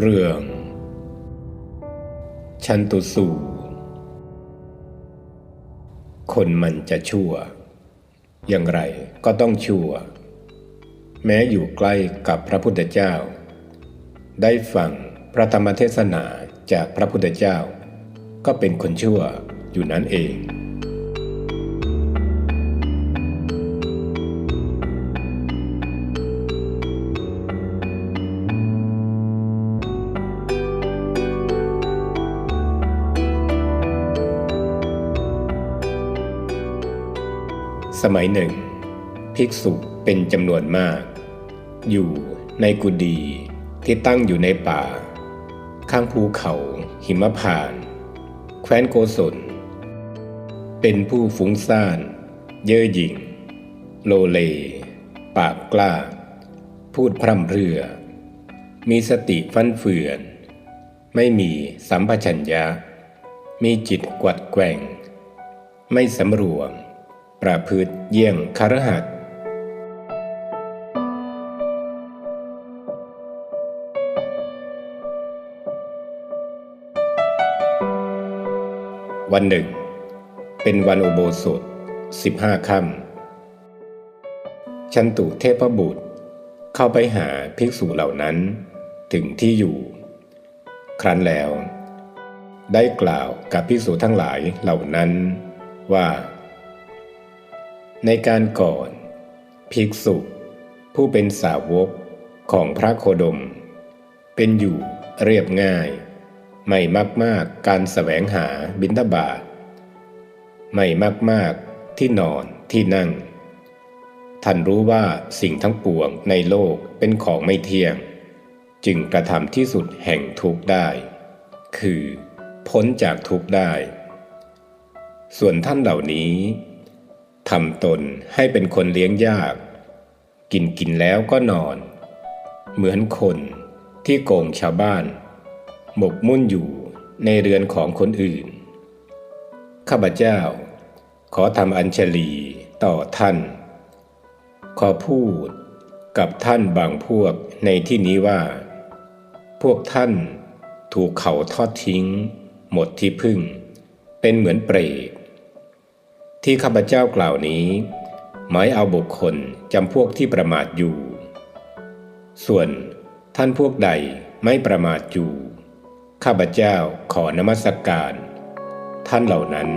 เรื่อง ชันตุสูคนมันจะชั่ว อย่างไรก็ต้องชั่ว แม้อยู่ใกล้กับพระพุทธเจ้า ได้ฟังพระธรรมเทศนาจากพระพุทธเจ้า ก็เป็นคนชั่วอยู่นั่นเอง สมัยหนึ่ง ภิกษุเป็นจำนวนมาก อยู่ในกุดีที่ตั้งอยู่ในป่า ข้างภูเขาหิมพาน แคว้นโกศล เป็นผู้ฟุ้งซ่าน เย่อหยิ่ง โลเล ปากกล้า พูดพร่ำเรื่อมีสติฟันเฟือน ไม่มีสัมปชัญญะ มีจิตกวัดแกว่ง ไม่สำรวม ประพฤติเยี่ยงคารหัสถ์วันหนึ่ง เป็นวันอุโบสถสิบห้าค่ำชันตุเทพบุตร เข้าไปหาภิกษุเหล่านั้นถึงที่อยู่ ครั้นแล้ว ได้กล่าวกับภิกษุทั้งหลายเหล่านั้นว่า ในการก่อน ภิกษุ ผู้เป็นสาวกของพระโคดม เป็นอยู่เรียบง่าย ไม่มากมากการแสวงหาบิณฑบาตไม่มากมากที่นอนที่นั่ง ท่านรู้ว่าสิ่งทั้งปวงในโลกเป็นของไม่เที่ยง จึงกระทำที่สุดแห่งทุกข์ได้ คือ พ้นจากทุกข์ได้ ส่วนท่านเหล่านี้ ทำตนให้เป็นคนเลี้ยงยาก กินกินแล้วก็นอน เหมือนคนที่โกงชาวบ้าน หมกมุ่นอยู่ในเรือนของคนอื่น ข้าพเจ้า ขอทำอัญชลีต่อท่าน ขอพูดกับท่านบางพวกในที่นี้ว่า พวกท่านถูกเขาทอดทิ้ง หมดที่พึ่ง เป็นเหมือนเปรต ที่ข้าพเจ้ากล่าวนี้ หมายเอาบุคคลจำพวกที่ประมาทอยู่ ส่วนท่านพวกใดไม่ประมาทอยู่ ข้าพเจ้าขอนมัสการ ท่านเหล่านั้น